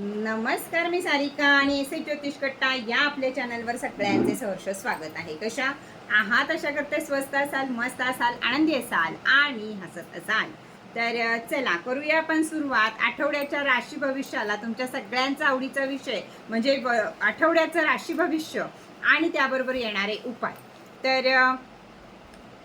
नमस्कार मी सारिका आणि एस ज्योतिष कट्टा या आपल्या चॅनलवर सगळ्यांचे सहर्ष स्वागत आहे. कशा आहात? अशा करते स्वस्त असाल मस्त असाल आनंदी असाल आणि हसत असाल. तर चला करूया आपण सुरुवात. आठवड्याच्या राशी भविष्याला तुमच्या सगळ्यांचा आवडीचा विषय म्हणजे आठवड्याचं राशी भविष्य आणि त्याबरोबर येणारे उपाय. तर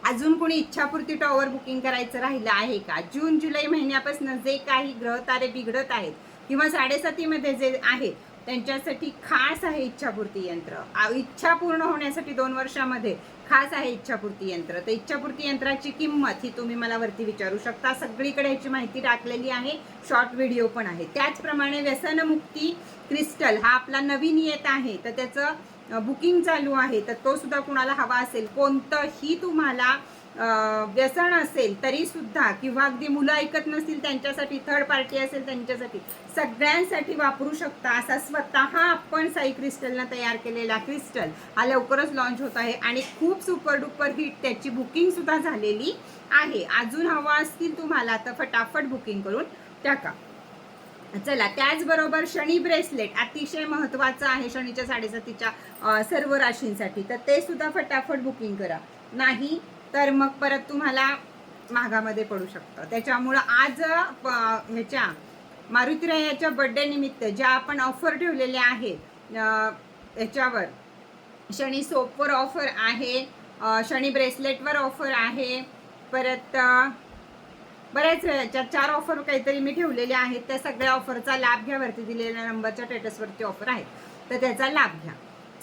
अजून कोणी इच्छापूर्ती टॉवर बुकिंग करायचं राहिलं आहे का? जून जुलै महिन्यापासून जे काही ग्रह तारे बिघडत आहेत किंवा साडेसातीमध्ये जे आहे त्यांच्यासाठी खास आहे इच्छापूर्ती यंत्र. इच्छा पूर्ण होण्यासाठी दोन वर्षामध्ये खास आहे इच्छापूर्ती यंत्र. तर इच्छापूर्ती यंत्राची किंमत ही तुम्ही मला वरती विचारू शकता. सगळीकडे याची माहिती टाकलेली आहे. शॉर्ट व्हिडिओ पण आहे. त्याचप्रमाणे व्यसनमुक्ती क्रिस्टल हा आपला नवीन येत आहे. तर त्याचं बुकिंग चालू आहे. तर तो सुद्धा कुणाला हवा असेल कोणतंही तुम्हाला व्यसन असेल तरी सुद्धा किंवा अगदी मुलं ऐकत नसतील त्यांच्यासाठी थर्ड पार्टी असेल त्यांच्यासाठी सगळ्यांसाठी वापरू शकता असा स्वतः आपण साई क्रिस्टलनं तयार केलेला क्रिस्टल. हा लवकरच लॉन्च होत आहे आणि खूप सुपर डुपर हिट त्याची बुकिंग सुद्धा झालेली आहे. अजून हवा असतील तुम्हाला तर फटाफट बुकिंग करून टाका. चला त्याचबरोबर शनी ब्रेसलेट अतिशय महत्त्वाचं आहे शनीच्या साडेसातीच्या सर्व राशींसाठी. तर ते सुद्धा फटाफट बुकिंग करा. नाही तर मग परत तुम्हाला महागामध्ये पडू शकतं. त्याच्यामुळं आज ह्याच्या प- ह्याच्या बड्डे निमित्त ज्या आपण ऑफर ठेवलेल्या आहेत ह्याच्यावर याच्यावर शनी सोपवर ऑफर आहे शनी ब्रेसलेटवर ऑफर आहे परत बऱ्याच याच्यात चार ऑफर काहीतरी मी ठेवलेल्या आहेत. त्या सगळ्या ऑफरचा लाभ घ्या. वरती दिलेल्या नंबरच्या स्टेटसवरती ऑफर आहेत. तर त्याचा लाभ घ्या.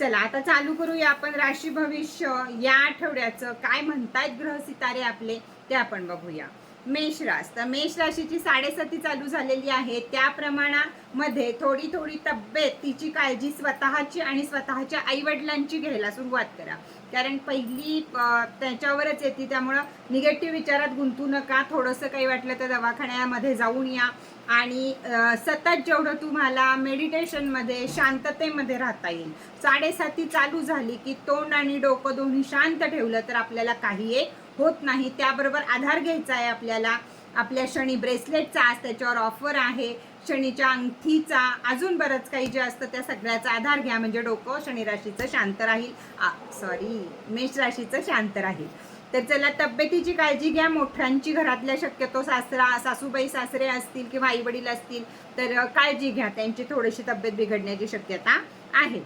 चला आता चालू करूया आपण राशी भविष्य या आठवड्याचं. काय म्हणतायत ग्रह सितारे आपले ते आपण बघूया. मेष रास. तर मेष राशीची साडेसाती चालू झालेली आहे. त्या प्रमाणामध्ये थोडी थोडी तब्येत तिची काळजी स्वतःची आणि स्वतःच्या आईवडिलांची घ्यायला सुरुवात करा. कारण पहिली त्याच्यावरच येते. त्यामुळं निगेटिव्ह विचारात गुंतू नका. थोडंसं काही वाटलं तर दवाखान्यामध्ये जाऊन या. आणि सतत जेवढं तुम्हाला मेडिटेशनमध्ये शांततेमध्ये राहता येईल. साडेसाती चालू झाली की तोंड आणि डोकं दोन्ही शांत ठेवलं तर आपल्याला काही एक होत नाही. त्याबरोबर आधार घ्यायचा आहे आपल्याला. आपल्या शनी ब्रेसलेटचा आज त्याच्यावर ऑफर आहे. शनीच्या अंगठीचा अजून बरंच काही जे असतं त्या सगळ्याचा आधार घ्या. म्हणजे डोकं शनी राशीचं शांत राहील. सॉरी मेष राशीचं शांत राहील. तर चला तब्येतीची काळजी घ्या मोठ्यांची घरातल्या शक्यतो सासरा सासूबाई सासरे असतील किंवा आई वडील असतील तर काळजी घ्या. त्यांची थोडीशी तब्येत बिघडण्याची शक्यता आहे.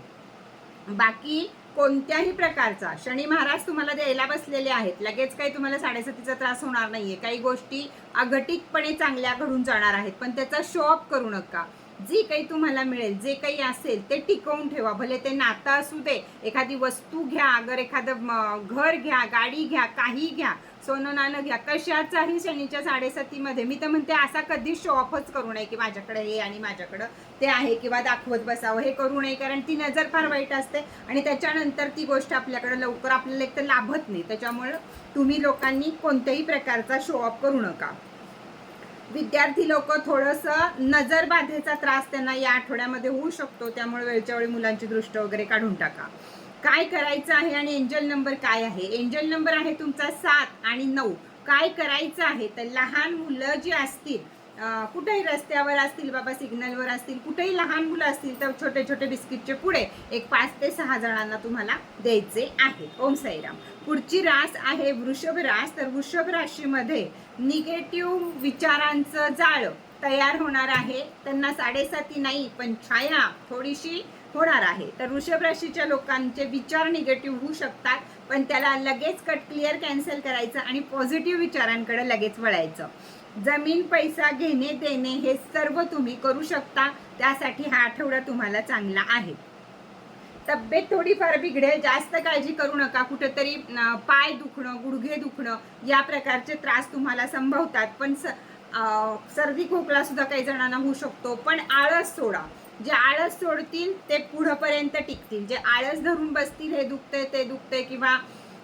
बाकी कोणत्याही प्रकारचा शनी महाराज तुम्हाला द्यायला बसलेले आहेत. लगेच काही तुम्हाला साडेसातीचा त्रास होणार नाहीये. काही गोष्टी अघटितपणे चांगल्या घडून जाणार आहेत. पण त्याचा शो अप करू नका. जी काही तुम्हाला मिळेल जे काही असेल ते टिकवून ठेवा. भले ते नातं असू दे एखादी वस्तू घ्या अगर एखादं घर घ्या गाडी घ्या काही घ्या सोनं नाणं घ्या कशाचाही शनीच्या साडेसातीमध्ये. मी तर म्हणते असा कधीच शो ऑफच करू नये की माझ्याकडे हे आणि माझ्याकडं ते आहे किंवा दाखवत बसावं. हे करू नये कारण ती नजर फार वाईट असते आणि त्याच्यानंतर ती गोष्ट आपल्याकडे लवकर आपल्याला एक तर लाभत नाही. त्याच्यामुळं तुम्ही लोकांनी कोणत्याही प्रकारचा शो ऑफ करू नका. विद्यार्थी लोक थोडंसं नजरबाधेचा त्रास त्यांना या आठवड्यामध्ये होऊ शकतो त्यामुळे वेळच्या वेळी मुलांची दृष्ट वगैरे काढून टाका. काय करायचं आहे आणि एंजल नंबर काय आहे? एंजल नंबर आहे तुमचा सात आणि नऊ. काय करायचं आहे? तर लहान मुलं जी असतील कुठेही रस्त्यावर असतील बाबा सिग्नलवर असतील कुठेही लहान मुलं असतील तर छोटे छोटे बिस्किटचे पुढे एक पाच ते सहा जणांना तुम्हाला द्यायचे आहे ओम साईराम. पुढची रास आहे वृषभ रास. तर वृषभ राशीमध्ये निगेटिव्ह विचारांचं जाळं तयार होणार आहे. त्यांना साडेसाती नाही पण छाया थोडीशी होणार आहे. तर वृषभ राशीच्या लोकांचे विचार निगेटिव्ह होऊ शकतात पण त्याला लगेच कट क्लिअर कॅन्सल करायचं आणि पॉझिटिव्ह विचारांकडे लगेच वळायचं. जमीन पैसा घेणे देणे हे सर्व तुम्ही करू शकता. त्यासाठी हा आठवडा तुम्हाला चांगला आहे. तब्येत थोडीफार बिघडेल. जास्त काळजी करू नका. कुठेतरी पाय दुखणं गुडघे दुखणं या प्रकारचे त्रास तुम्हाला संभवतात. पण स सर्दी खोकला सुद्धा काही जणांना होऊ शकतो. पण आळस सोडा. जे आळस सोडतील ते पुढंपर्यंत टिकतील. जे आळस धरून बसतील हे दुखतंय ते दुखतंय किंवा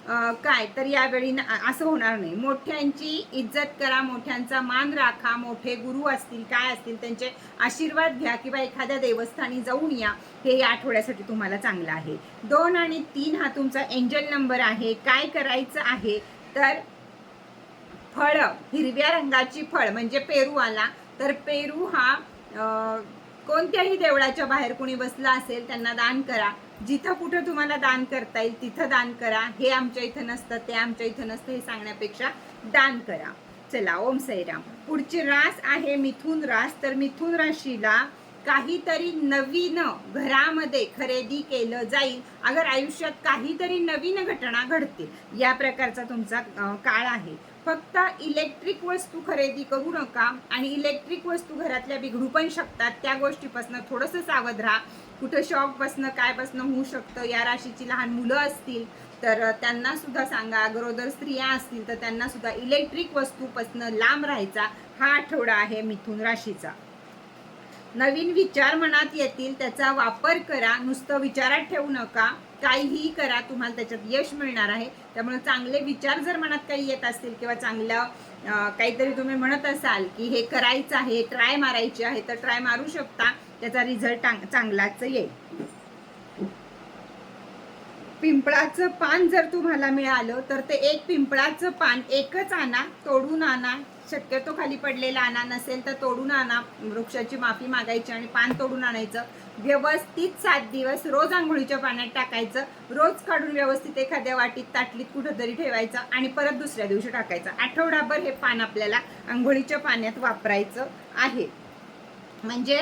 काय? तर यावेळी न- असं होणार नाही. मोठ्यांची इज्जत करा मोठ्यांचा मान राखा मोठे गुरु असतील काय असतील त्यांचे आशीर्वाद घ्या किंवा एखाद्या देवस्थानी जाऊन या. हे या आठवड्यासाठी तुम्हाला चांगलं आहे. दोन आणि तीन हा तुमचा एंजल नंबर आहे. काय करायचं आहे? तर फळं हिरव्या रंगाची फळ म्हणजे पेरू आला तर पेरू हा कोणत्याही देवळाच्या बाहेर कोणी बसला असेल त्यांना दान करा. जिथं कुठं तुम्हाला दान करता येईल तिथं दान करा. हे आमच्या इथं नसतं ते आमच्या इथं नसतं हे सांगण्यापेक्षा दान करा. चला ओम साईराम. पुढची रास आहे मिथुन रास. तर मिथुन राशीला काहीतरी नवीन घरामध्ये खरेदी केलं जाईल. अगर आयुष्यात काहीतरी नवीन घटना घडतील या प्रकारचा तुमचा काळ आहे. फक्त इलेक्ट्रिक वस्तू खरेदी करू नका आणि इलेक्ट्रिक वस्तू घरातल्या बिघडू पण शकतात. त्या गोष्टीपासून थोडंसं सावध राहा. कुठं शॉक बसणं काय बसणं होऊ शकतं या राशीची लहान मुलं असतील तर त्यांना सुद्धा सांगा. गरोदर स्त्रिया असतील तर त्यांना सुद्धा इलेक्ट्रिक वस्तूपासून लांब राहायचा हा आठवडा आहे मिथुन राशीचा. नवीन विचार मनात येतील त्याचा वापर करा. नुसतं विचारात ठेवू नका. काहीही करा तुम्हाला त्याच्यात यश मिळणार आहे. त्यामुळे चांगले विचार जर मनात काही येत असतील किंवा चांगलं काहीतरी तुम्ही म्हणत असाल की हे करायचं आहे ट्राय मारायची आहे तर ट्राय मारू शकता. त्याचा रिझल्ट चांगलाच येईल. पिंपळाचं पान जर तुम्हाला मिळालं तर ते एक पिंपळाचं पान एकच आणा तोडून आणा. शक्यतो खाली पडलेला आणा नसेल तर तोडून आणा. वृक्षाची माफी मागायची आणि पान तोडून आणायचं. व्यवस्थित सात दिवस रोज आंघोळीच्या पाण्यात टाकायचं. रोज काढून व्यवस्थित एखाद्या वाटीत ताटलीत कुठंतरी ठेवायचं आणि परत दुसऱ्या दिवशी टाकायचं. आठवडाभर हे पान आपल्याला आंघोळीच्या पाण्यात वापरायचं आहे. म्हणजे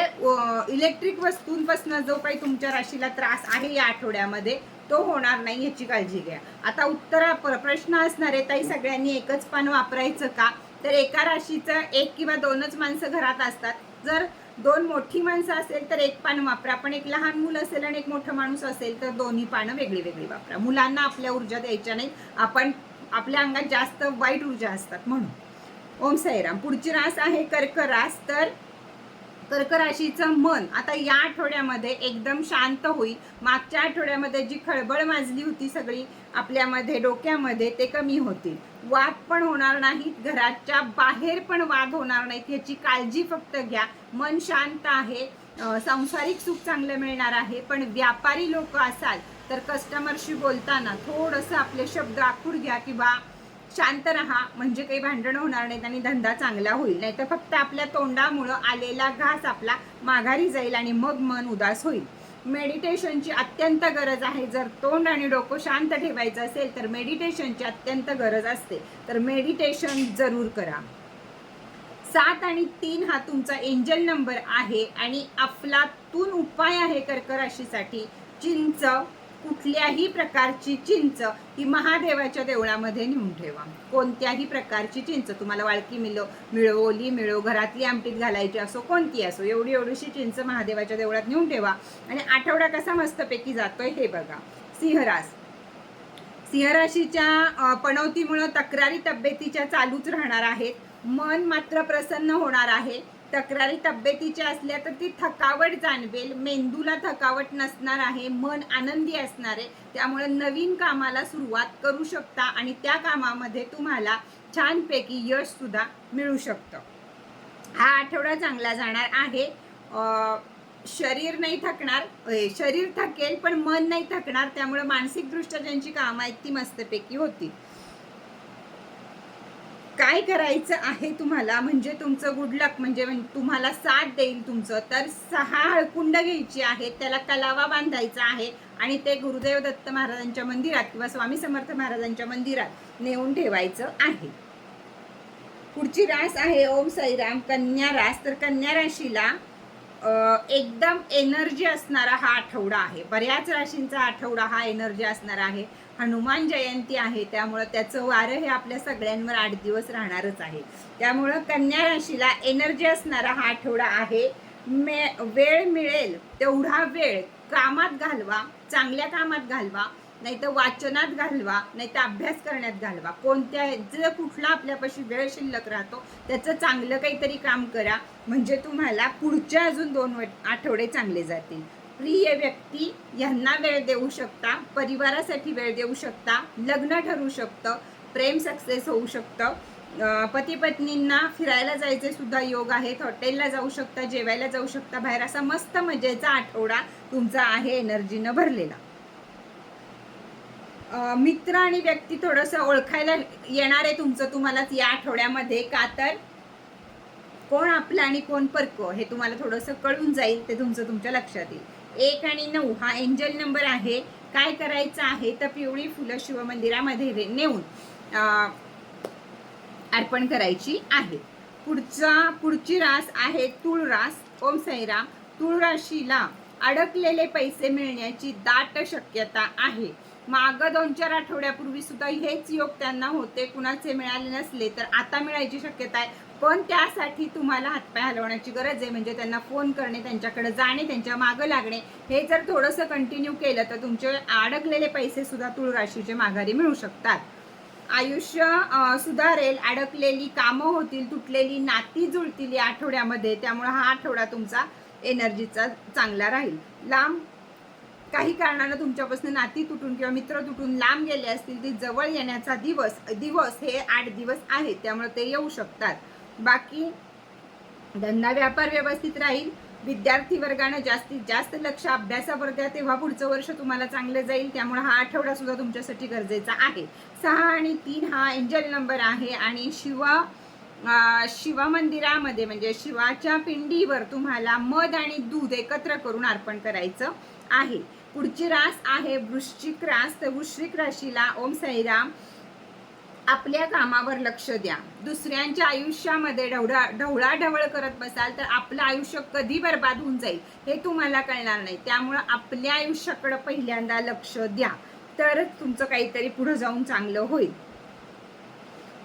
इलेक्ट्रिक वस्तूंपासून जो काही तुमच्या राशीला त्रास आहे या आठवड्यामध्ये तो होणार नाही याची काळजी घ्या. आता उत्तर प्रश्न असणार आहे ताई सगळ्यांनी एकच पान वापरायचं का? तर एका राशीचं एक किंवा दोनच माणसं घरात असतात. जर दोन मोठी माणसं असेल तर एक पान वापरा. पण एक लहान मुलं असेल आणि एक मोठं माणूस असेल तर दोन्ही पानं वेगळी वेगळी वापरा. मुलांना आपल्या ऊर्जा द्यायच्या नाही. आपण आपल्या अंगात जास्त वाईट ऊर्जा असतात म्हणून. ओम साईराम. पुढची रास आहे कर्क रास. तर कर्क राशीचं मन आता या आठवड्यामध्ये एकदम शांत होईल. मागच्या आठवड्यामध्ये जी खळबळ माजली होती सगळी आपल्यामध्ये डोक्यामध्ये ते कमी होतील. वाद पण होणार नाहीत घराच्या बाहेर पण वाद होणार नाहीत. याची काळजी फक्त घ्या. मन शांत आहे. सांसारिक सुख चांगलं मिळणार आहे. पण व्यापारी लोक असाल तर कस्टमरशी बोलताना थोडंसं आपले शब्द आखूड घ्या किंवा शांत राहा म्हणजे काही भांडणं होणार नाहीत आणि धंदा चांगला होईल. नाही तर फक्त आपल्या तोंडामुळं आलेला घास आपला माघारी जाईल आणि मग मन उदास होईल. मेडिटेशनची अत्यंत गरज आहे. जर तोंड आणि डोकं शांत ठेवायचं असेल तर मेडिटेशनची अत्यंत गरज असते. तर मेडिटेशन जरूर करा. सात आणि तीन हा तुमचा एंजल नंबर आहे आणि अफलातून उपाय आहे कर्क राशीसाठी चिंच कुठल्याही प्रकारची चिंच ही महादेवाच्या देवळामध्ये नेऊन ठेवा. कोणत्याही प्रकारची चिंच तुम्हाला वाळकी मिलो मिळो ओली मिळो घरातली आमटीत घालायची असो कोणती असो एवढी एवढीशी चिंच महादेवाच्या देवळात नेऊन ठेवा. आणि आठवडा कसा मस्तपैकी जातोय हे बघा. सिंहरास. सिंहराशीच्या पणवतीमुळं तक्रारी तब्येतीच्या चालूच राहणार आहेत. मन मात्र प्रसन्न होणार आहे. तक्रारी तब्येतीच्या असल्या तर ती थकावट जाणवेल. मेंदूला थकावट नसणार आहे मन आनंदी असणार आहे. त्यामुळे नवीन कामाला सुरुवात करू शकता आणि त्या कामामध्ये तुम्हाला छानपैकी यश सुद्धा मिळू शकतं. हा आठवडा चांगला जाणार आहे. शरीर नाही थकणार शरीर थकेल पण मन नाही थकणार. त्यामुळे मानसिकदृष्ट्या ज्यांची कामं आहेत ती मस्तपैकी होती काय करायचं आहे तुम्हाला? म्हणजे तुमचं गुड लक म्हणजे तुम्हाला साथ देईल तुमचं. तर सहा हळकुंड घ्यायची आहेत. त्याला कलावा बांधायचा आहे आणि ते गुरुदेव दत्त महाराजांच्या मंदिरात किंवा स्वामी समर्थ महाराजांच्या मंदिरात नेऊन ठेवायचं आहे. पुढची रास आहे ओम साईराम कन्या रास. तर कन्या राशीला एकदम एनर्जी असणारा हा आठवडा आहे. बऱ्याच राशींचा आठवडा हा एनर्जी असणारा आहे. हनुमान जयंती आहे त्यामुळं त्याचं वारं हे आपल्या सगळ्यांवर आठ दिवस राहणारच आहे. त्यामुळं कन्या राशीला एनर्जी असणारा हा आठवडा आहे. मे वेळ मिळेल तेवढा वेळ कामात घालवा चांगल्या कामात घालवा नाही तर वाचनात घालवा नाही तर अभ्यास करण्यात घालवा. कोणत्या जर कुठला आपल्यापाशी वेळ शिल्लक राहतो त्याचं चांगलं काहीतरी काम करा. म्हणजे तुम्हाला पुढच्या अजून दोन व- आठवडे चांगले जातील. प्रिय व्यक्ती यांना वेळ देऊ शकता परिवारासाठी वेळ देऊ शकता लग्न ठरू शकतं प्रेम सक्सेस होऊ शकतं. पती पत्नींना फिरायला जायचे सुद्धा योग आहेत हॉटेलला जाऊ शकता जेवायला जाऊ शकता बाहेर असा मस्त मजेचा आठवडा तुमचा आहे एनर्जीनं भरलेला. मित्र आणि व्यक्ती थोडंसं ओळखायला येणार आहे तुमचं तुम्हाला या आठवड्यामध्ये. का तर कोण आपलं आणि कोण परक हे तुम्हाला थोडंसं कळून जाईल ते तुमचं तुमच्या लक्षात येईल. एक आणि नऊ हा एंजल नंबर आहे. काय करायचं आहे? तर पिवळी फुलं शिवमंदिरामध्ये नेऊन अर्पण करायची आहे. पुढचा पुढची रास आहे तुळ रास ओम साईराम. तुळ राशीला अडकलेले पैसे मिळण्याची दाट शक्यता आहे. माग दोन चार आठवड्यापूर्वी सुद्धा हेच योग त्यांना होते. कुणाचे मिळाले नसले तर आता मिळायची शक्यता आहे. पण त्यासाठी तुम्हाला हातपाय हलवण्याची गरज आहे. म्हणजे त्यांना फोन करणे त्यांच्याकडे जाणे त्यांच्या मागं लागणे हे जर थोडंसं कंटिन्यू केलं तर तुमचे अडकलेले पैसे सुद्धा तुळ राशीचे माघारी मिळू शकतात. आयुष्य सुधारेल. अडकलेली कामं होतील तुटलेली नाती जुळतील या आठवड्यामध्ये. त्यामुळे हा आठवडा तुमचा एनर्जीचा चांगला राहील. लांब काही कारणानं तुमच्यापासून नाती तुटून किंवा मित्र तुटून लांब गेले असतील ते जवळ येण्याचा दिवस दिवस हे आठ दिवस आहेत. त्यामुळे ते येऊ शकतात. बाकी धंदा व्यापार व्यवस्थित राहील. विद्यार्थी वर्गानं जास्तीत जास्त लक्ष अभ्यासावर द्या तेव्हा पुढचं वर्ष तुम्हाला चांगलं जाईल. त्यामुळे हा आठवडा सुद्धा तुमच्यासाठी गरजेचा आहे. सहा आणि तीन हा एंजल नंबर आहे आणि शिव अं, शिवमंदिरामध्ये म्हणजे शिवाच्या पिंडीवर तुम्हाला मध आणि दूध एकत्र करून अर्पण करायचं आहे. पुढची रास आहे वृश्चिक रास. तर वृश्चिक राशीला ओम साईराम. आपल्या कामावर लक्ष द्या. दुसऱ्यांच्या आयुष्यामध्ये ढवळा ढवळ करत बसाल तर आपलं आयुष्य कधी बर्बाद होऊन जाईल हे तुम्हाला कळणार नाही. त्यामुळं आपल्या आयुष्याकडं पहिल्यांदा लक्ष द्या. तरच तुमचं काहीतरी पुढे जाऊन चांगलं होईल.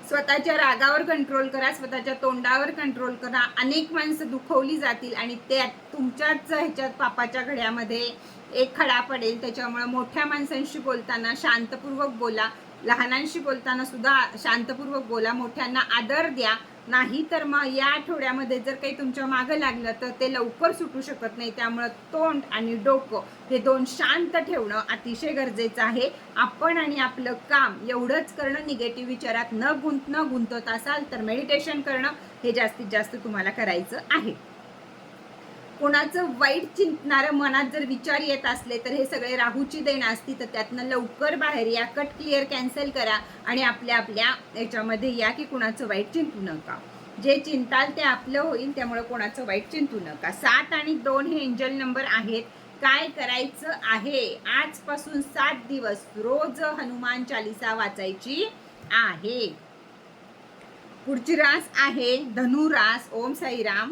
स्वतःच्या रागावर कंट्रोल करा स्वतःच्या तोंडावर कंट्रोल करा. अनेक माणसं दुखवली जातील आणि त्या तुमच्याच ह्याच्यात पापाच्या घड्यामध्ये एक खडा पडेल. त्याच्यामुळे मोठ्या माणसांशी बोलताना शांतपूर्वक बोला. लहानांशी बोलताना सुद्धा शांतपूर्वक बोला मोठ्यांना आदर द्या. नाही तर मग या आठवड्यामध्ये जर काही तुमच्या मागं लागलं तर ते लवकर सुटू शकत नाही. त्यामुळं तोंड आणि डोकं हे दोन शांत ठेवणं अतिशय गरजेचं आहे. आपण आणि आपलं काम एवढंच करणं निगेटिव्ह विचारात न गुंत न गुंतत असाल तर मेडिटेशन करणं हे जास्तीत जास्त तुम्हाला करायचं आहे. कोणाचं वाईट चिंतणारं मनात जर विचार येत असले तर हे सगळे राहूची देण असती तर त्यातनं लवकर बाहेर या. कट क्लिअर कॅन्सल करा आणि आपल्या आपल्या याच्यामध्ये या की कोणाचं वाईट चिंतू नका. जे चिंताल ते आपलं होईल त्यामुळे कोणाचं वाईट चिंतू नका. सात आणि दोन हे एंजल नंबर आहेत. काय करायचं आहे? आजपासून सात दिवस रोज हनुमान चालिसा वाचायची आहे. पुढची रास आहे धनुरास. ओम साईराम.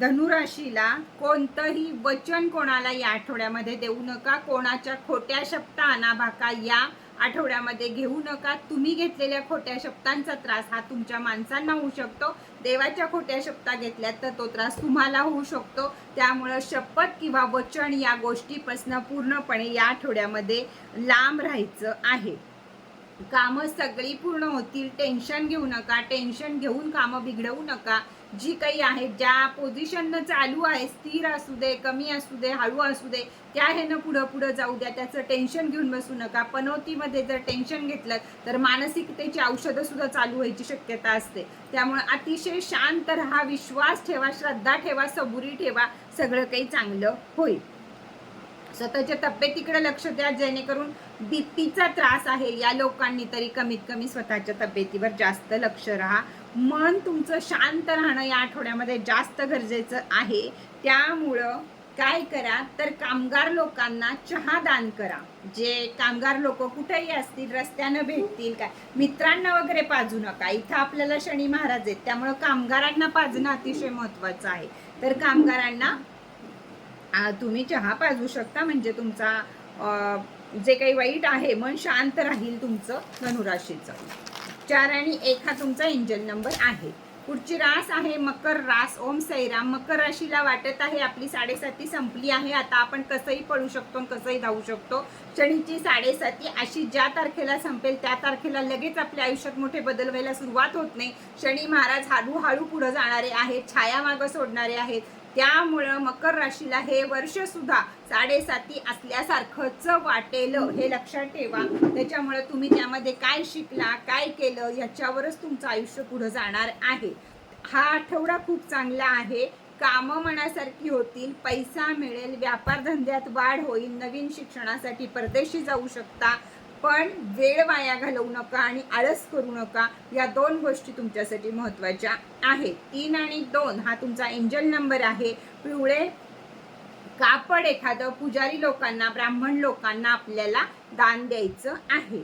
धनुराशीला कोणतंही वचन कोणाला या आठवड्यामध्ये देऊ नका. कोणाच्या खोट्या शब्दा अनाभाका या आठवड्यामध्ये घेऊ नका. तुम्ही घेतलेल्या खोट्या शब्दांचा त्रास हा तुमच्या माणसांना होऊ शकतो. देवाच्या खोट्या शब्दा घेतल्यात तर तो त्रास तुम्हाला होऊ शकतो. त्यामुळं शपथ किंवा वचन या गोष्टीपासून पूर्णपणे या आठवड्यामध्ये लांब राहायचं आहे. कामं सगळी पूर्ण होतील. टेन्शन घेऊ नका. टेन्शन घेऊन कामं बिघडवू नका. जी काही आहेत ज्या पोझिशननं चालू आहे स्थिर असू दे कमी असू दे हळू असू दे त्या ह्यानं पुढं पुढं जाऊ द्या. त्याचं टेन्शन घेऊन बसू नका. पनवतीमध्ये जर टेन्शन घेतलं तर मानसिकतेची औषधं सुद्धा चालू व्हायची शक्यता असते. त्यामुळे अतिशय शांत राहा विश्वास ठेवा श्रद्धा ठेवा सबुरी ठेवा सगळं काही चांगलं होईल. स्वतःच्या तब्येतीकडे लक्ष द्या जेणेकरून बीपीचा त्रास आहे. या लोकांनी तरी कमीत कमी स्वतःच्या तब्येतीवर जास्त लक्ष राहा. मन तुमचं शांत राहणं या आठवड्यामध्ये जास्त गरजेचं आहे. त्यामुळं काय करा तर कामगार लोकांना चहा दान करा. जे कामगार लोक कुठेही असतील रस्त्यानं भेटतील काय मित्रांना वगैरे पाजू नका. इथं आपल्याला शनी महाराज आहेत त्यामुळं कामगारांना पाजणं अतिशय महत्वाचं आहे. तर कामगारांना तुम्ही चहा पाजू शकता म्हणजे तुमचा जे काही वाईट आहे मन शांत राहील तुमचं धनुराशीचं. चार आणि एक हा तुमचा एंजल नंबर आहे. पुढची रास आहे मकर रास. ओम सैराम. मकर राशीला वाटत आहे आपली साडेसाती संपली आहे. आता आपण कसंही पळू शकतो कसंही धावू शकतो. शनीची साडेसाती अशी ज्या तारखेला संपेल त्या तारखेला लगेच आपल्या आयुष्यात मोठे बदल व्हायला सुरुवात होत नाही. शनी महाराज हळूहळू पुढे जाणारे आहेत. छाया मागं सोडणारे आहेत. त्यामुळं मकर राशीला हे वर्ष सुद्धा साडेसाती असल्यासारखंच वाटेल हे लक्षात ठेवा. त्याच्यामुळे तुम्ही त्यामध्ये काय शिकला काय केलं याच्यावरच तुमचं आयुष्य पुढं जाणार आहे. हा आठवडा खूप चांगला आहे. कामं मनासारखी होतील पैसा मिळेल व्यापारधंद्यात वाढ होईल नवीन शिक्षणासाठी परदेशी जाऊ शकता पण वेळ वाया घालवू नका आणि आळस करू नका. या दोन गोष्टी तुमच्यासाठी महत्त्वाच्या आहेत. तीन आणि दोन हा तुमचा एंजल नंबर आहे. पिवळे कापड एखादं पुजारी लोकांना ब्राह्मण लोकांना आपल्याला दान द्यायचं आहे.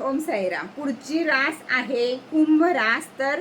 ओम साईराम. पुढची रास आहे. कुंभ रास. तर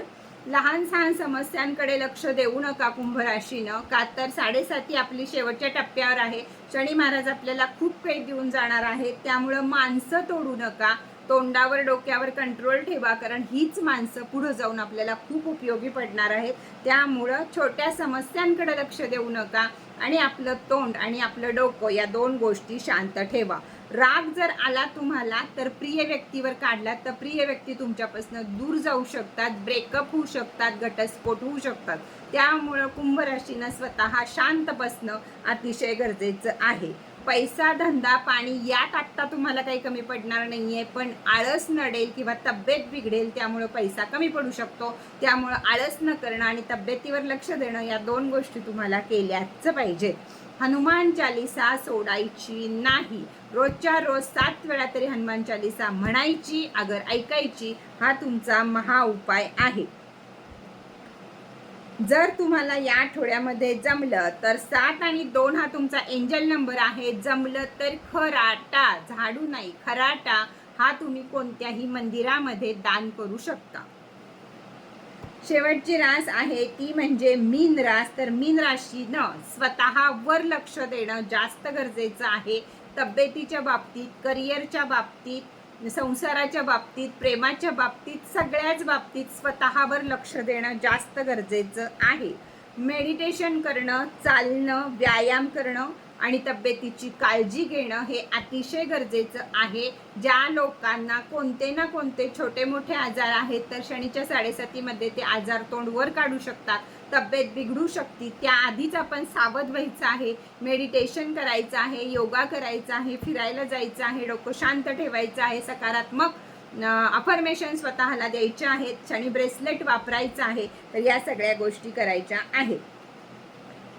लहान सहान समस्यांकडे लक्ष देऊ नका कुंभ राशीनं का तर साडेसाती आपली शेवटच्या टप्प्यावर आहे. शनी महाराज आपल्याला खूप काही देऊन जाणार आहेत. त्यामुळं माणसं तोडू नका. तोंडावर डोक्यावर कंट्रोल ठेवा. कारण हीच माणसं पुढं जाऊन आपल्याला खूप उपयोगी पडणार आहेत. त्यामुळं छोट्या समस्यांकडे लक्ष देऊ नका. आणि आपलं तोंड आणि आपलं डोकं या दोन गोष्टी शांत ठेवा. राग जर आला तुम्हाला तर प्रिय व्यक्तीवर काढला तर प्रिय व्यक्ती तुमच्यापासून दूर जाऊ शकतात ब्रेकअप होऊ शकतात घटस्फोट होऊ शकतात. त्यामुळं कुंभ राशीनं स्वतः शांत बसणं अतिशय गरजेचं आहे. पैसा धंदा पाणी यात आत्ता तुम्हाला काही कमी पडणार नाही आहे पण आळस नडेल किंवा तब्येत बिघडेल त्यामुळं पैसा कमी पडू शकतो. त्यामुळं आळस न करणं आणि तब्येतीवर लक्ष देणं या दोन गोष्टी तुम्हाला केल्याच पाहिजे हनुमान चालिसा सोडायची नाही. रोजच्या रोज सात वेळा तरी हनुमान चालिसा म्हणायची अगर ऐकायची हा तुमचा महा उपाय आहे. जर तुम्हाला या आठवड्यामध्ये जमलं तर सात आणि दोन हा तुमचा एंजल नंबर आहे. जमलं तर खराटा झाडू नाही खराटा हा तुम्ही कोणत्याही मंदिरामध्ये दान करू शकता. शेवटची रास आहे ती म्हणजे मीन रास. तर मीन राशीनं स्वतःवर लक्ष देणं जास्त गरजेचं आहे. तब्येतीच्या बाबतीत करिअरच्या बाबतीत संसाराच्या बाबतीत प्रेमाच्या बाबतीत सगळ्याच बाबतीत स्वतःवर लक्ष देणं जास्त गरजेचं आहे. मेडिटेशन करणं चालणं व्यायाम करणं आणि तब्येतीची काळजी घेणं हे अतिशय गरजेचं आहे. ज्या लोकांना कोणते ना कोणते छोटे मोठे आजार आहेत तर शनीच्या साडेसातीमध्ये ते आजार तोंड वर काढू शकतात. तब्येत बिघडू शकते. त्याआधीच आपण सावध व्हायचं आहे. मेडिटेशन करायचं आहे योगा करायचा आहे फिरायला जायचं आहे डोकं शांत ठेवायचं आहे सकारात्मक अफर्मेशन स्वतःला द्यायचे आहेत शनी ब्रेसलेट वापरायचं आहे तर या सगळ्या गोष्टी करायच्या आहेत.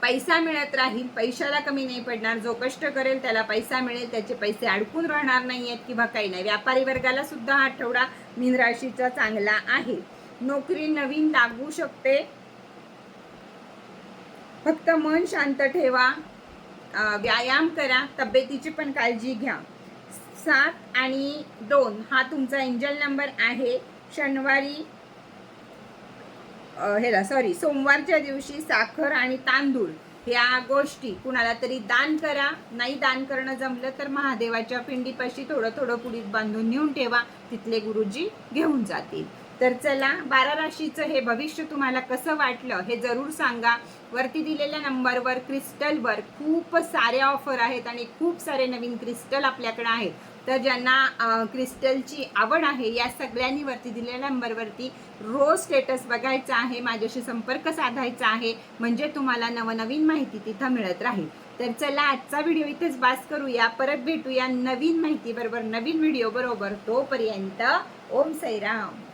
पैसा मिळत राहील पैशाला कमी नाही पडणार. जो कष्ट करेल त्याला पैसा मिळेल त्याचे पैसे अडकून राहणार नाही आहेत किंवा काही नाही. व्यापारी वर्गाला सुद्धा हा आठवडा मीन राशीचा चांगला आहे. नोकरी नवीन लागू शकते. फक्त मन शांत ठेवा व्यायाम करा तब्येतीची पण काळजी घ्या. सात आणि दोन हा तुमचा एंजल नंबर आहे. शनिवारी हेला सॉरी सोमवारच्या दिवशी साखर आणि तांदूळ या गोष्टी कुणाला तरी दान करा. नाही दान करणं जमलं तर महादेवाच्या पिंडीपाशी थोडं थोडं पुढीत बांधून नेऊन ठेवा. तिथले गुरुजी घेऊन जातील. तर चला बारा राशीचं हे भविष्य तुम्हाला कसं वाटलं हे जरूर सांगा. वरती दिलेल्या नंबरवर क्रिस्टलवर खूप सारे ऑफर आहेत आणि खूप सारे नवीन क्रिस्टल आपल्याकडे आहेत. तर ज्यांना क्रिस्टलची आवड आहे या सगळ्यांनी वरती दिलेल्या नंबरवरती रोज स्टेटस बघायचा आहे माझ्याशी संपर्क साधायचा आहे म्हणजे तुम्हाला नवनवीन माहिती तिथं मिळत राहील. तर चला आजचा व्हिडिओ इथेच बास करूया. परत भेटूया नवीन माहितीबरोबर नवीन व्हिडिओ बरोबर. तोपर्यंत ओम सैराम.